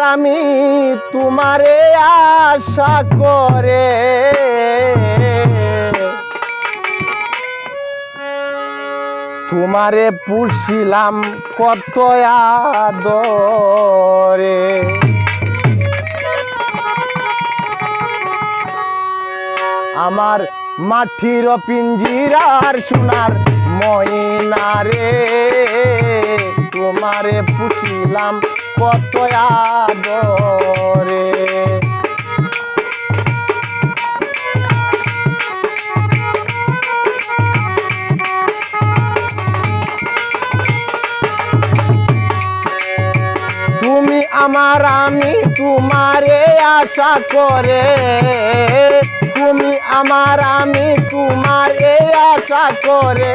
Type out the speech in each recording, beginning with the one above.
আমি তোমারে আশা করে। তোমারে পুষিলাম কত আদরে। আমার মাটির পিঞ্জিরার সোনার ময়নারে তোমারে পুষিলাম কত আদরে। তুমি আমার আমি তোমারে আশা করে। তুমি আমার আমি তোমারে আশা করে।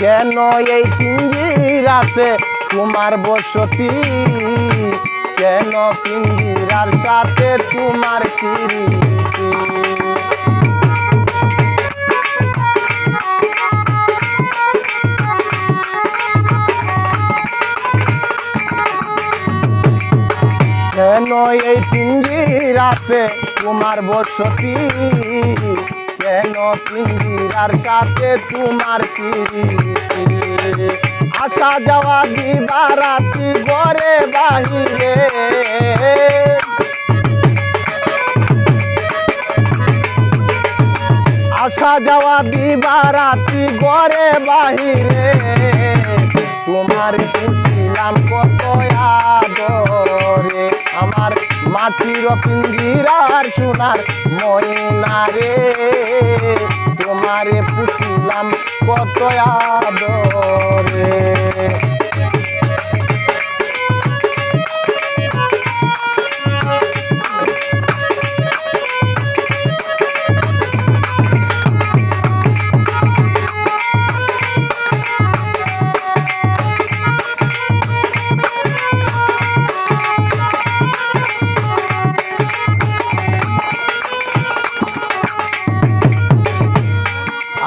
কেন এই পিঞ্জিরাতে তোমার বসতি? কেন পিঞ্জিরার সাথে তোমার কিরিতি কেন এই পিঞ্জিরাতে তোমার বসতি? কেন পিঞ্জিরার সাথে তোমার প্রীতি আসা যাওয়া দিবা রাতি ঘরে বাহিরে। আসা যাওয়া দিবা রাতি ঘরে বাহিরে। তোমার পুছিলাম কত মাটির পিঞ্জিরার সোনার ময়না রে। তোমারে পুষিলাম কত আদরে।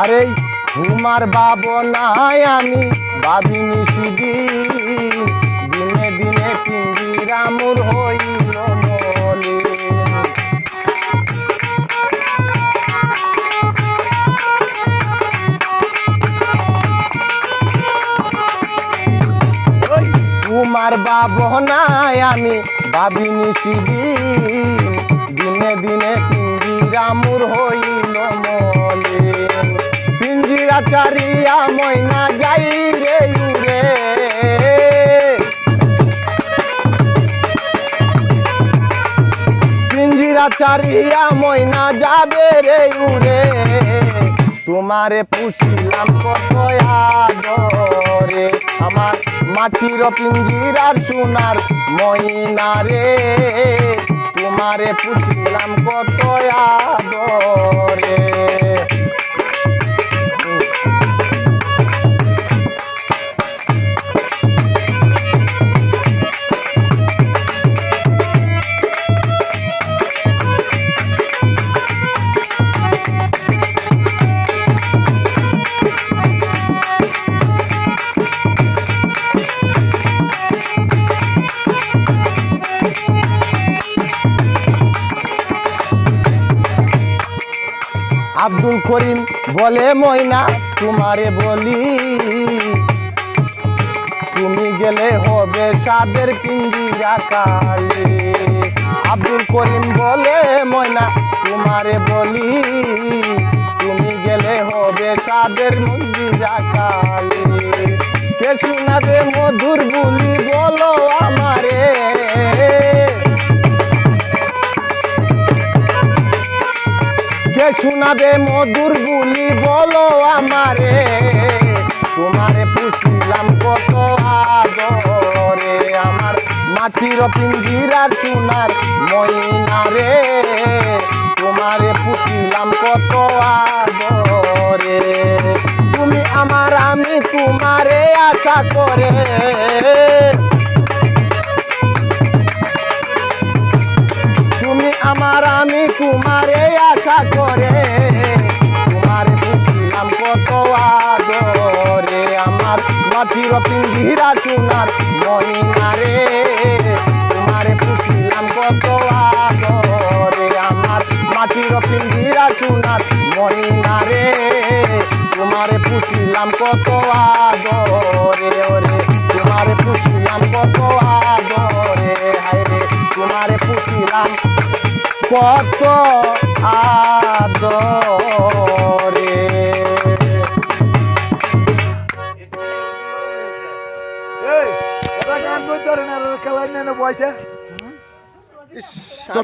আরে তোমার নাই আমি ভাবিনি সেদিন দিনে দিনে পিঞ্জিরামুর হইল ওই তোমার নাই আমি ভাবিনি সেদিন দিনে দিনে পিঞ্জিরামুর হইল মনে চারিয়া চারিয়া ময়না যাবে রে উরে তোমারে পুছিলাম কত আমার মাটির পিঞ্জিরার সোনার ময়না রে। তোমারে পুছিলাম কত আদরে আব্দুল করিম বলে, ময়না, তোমারে বলি, তুমি গেলে হবে সাদের পিঞ্জিরা কালে আব্দুল করিম বলে, ময়না, তোমারে বলি, তুমি গেলে হবে সাদের মন্দিরা কালে শোনাবে মধুর বুলি বলো কে শোনাবে মধুর বুলি, বলো আমারে। তোমারে পুছিলাম কত আদরে, আমার মাটির পিঞ্জিরার সোনার ময়না রে। তোমারে পুছিলাম কত আদরে। তুমি আমার আমি, তোমারে আশা করে। মাটির পিঞ্জিরা সোনার ময়না রে। তোমারে পুছিলাম কত আদরে, আমার মাটির পিঞ্জিরা সোনার ময়না রে। তোমারে পুছিলাম কত আদরে, ওরে। তোমারে পুছিলাম কত আদরে, হায় রে। তোমারে পুছিলাম কত আদরে। এই এটা গান করতে